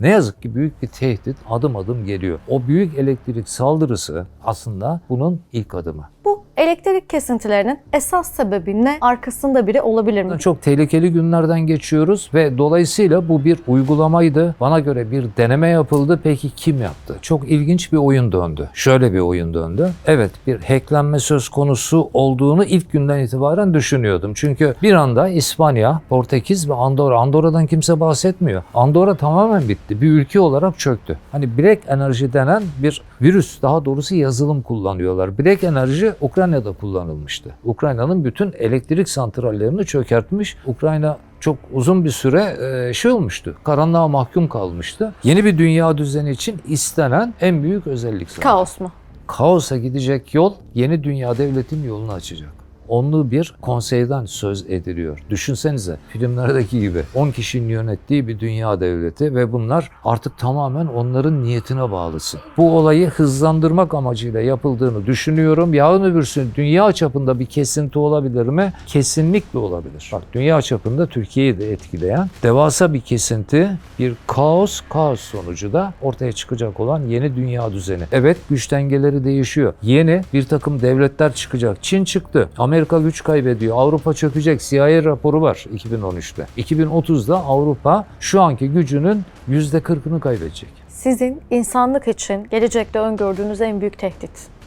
Ne yazık ki büyük bir tehdit adım adım geliyor. O büyük elektrik saldırısı aslında bunun ilk adımı. Bu elektrik kesintilerinin esas sebebi ne? Arkasında biri olabilir mi? Çok tehlikeli günlerden geçiyoruz ve dolayısıyla bu bir uygulamaydı. Bana göre bir deneme yapıldı. Peki kim yaptı? Çok ilginç bir oyun döndü. Şöyle bir oyun döndü. Evet bir hacklenme söz konusu olduğunu ilk günden itibaren düşünüyordum. Çünkü bir anda İspanya, Portekiz ve Andorra. Andorra'dan kimse bahsetmiyor. Andorra tamamen bitti. Bir ülke olarak çöktü. Hani Black Energy denen bir virüs, daha doğrusu yazılım kullanıyorlar. Black Energy Ukrayna'da kullanılmıştı. Ukrayna'nın bütün elektrik santrallerini çökertmiş. Ukrayna çok uzun bir süre e, şey olmuştu. Karanlığa mahkum kalmıştı. Yeni bir dünya düzeni için istenen en büyük özellik zaten. Kaos mu? Kaosa gidecek yol yeni dünya devletinin yolunu açacak. Onlu bir konseyden söz ediliyor. Düşünsenize filmlerdeki gibi 10 kişinin yönettiği bir dünya devleti ve bunlar artık tamamen onların niyetine bağlısın. Bu olayı hızlandırmak amacıyla yapıldığını düşünüyorum. Yarın öbürsün dünya çapında bir kesinti olabilir mi? Kesinlikle olabilir. Bak dünya çapında Türkiye'yi de etkileyen devasa bir kesinti, bir kaos, kaos sonucu da ortaya çıkacak olan yeni dünya düzeni. Evet güç dengeleri değişiyor. Yeni bir takım devletler çıkacak. Çin çıktı. Amerika güç kaybediyor. Avrupa çökecek. CIA raporu var 2013'te. 2030'da Avrupa şu anki gücünün %40'ını kaybedecek. Sizin insanlık için gelecekte öngördüğünüz en büyük tehdit.